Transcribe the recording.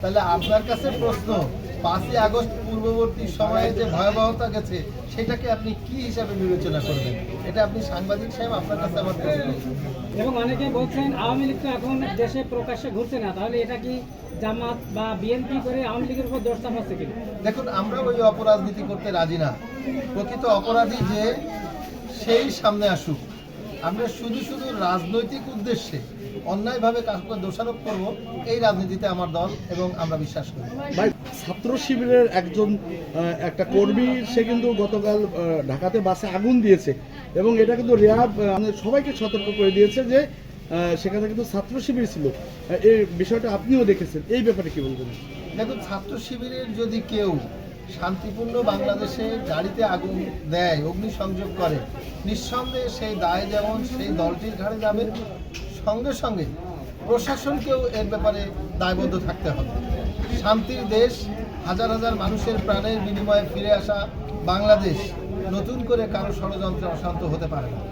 তাহলে আপনার কাছে প্রশ্ন পাঁচই আগস্ট পূর্ববর্তী সময়ে যে ভয়াবহতা গেছে সেটাকে আপনি কি হিসাবে বিবেচনা করবেন? এটা আপনি সাংবাদিক সাহেব আপনার কাছে আমার এবং অনেকে বলছেন আওয়ামী লীগ তো এখন দেশে প্রকাশ্যে ঘুরছে না তাহলে এটা কি জামাত বা বিএনপি করে আওয়ামী লীগের উপর দোষ চাপাচ্ছে কিনা? দেখুন আমরা ওই অপরাজনীতি করতে রাজি না। প্রকৃত অপরাধী যে সেই সামনে আসুক। আমরা শুধু শুধু রাজনৈতিক উদ্দেশ্যে অন্যায়ভাবে কাউকে দোষারোপ করব এই রাজনীতিতে আমার দল এবং আমরা বিশ্বাস করি। ভাই ছাত্র শিবিরের একজন একটা কর্মী সে কিন্তু গতকাল ঢাকাতে বাসে আগুন দিয়েছে এবং এটা কিন্তু র্যাব আমাদের সবাইকে সতর্ক করে দিয়েছে যে সেখানে কিন্তু ছাত্র শিবির ছিল। এই বিষয়টা আপনিও দেখেছেন এই ব্যাপারে কি বলবেন? দেখুন ছাত্র শিবিরের যদি কেউ শান্তিপূর্ণ বাংলাদেশে গাড়িতে আগুন দেয়, অগ্নিসংযোগ করে। নিঃসন্দেহে সেই দায় যেমন সেই দলটির ঘাড়ে যাবে, সঙ্গে সঙ্গে প্রশাসনকেও এর ব্যাপারে দায়বদ্ধ থাকতে হবে। শান্তির দেশ, হাজার হাজার মানুষের প্রাণের বিনিময়ে ফিরে আসা বাংলাদেশ নতুন করে কারও ষড়যন্ত্রে অশান্ত হতে পারে না।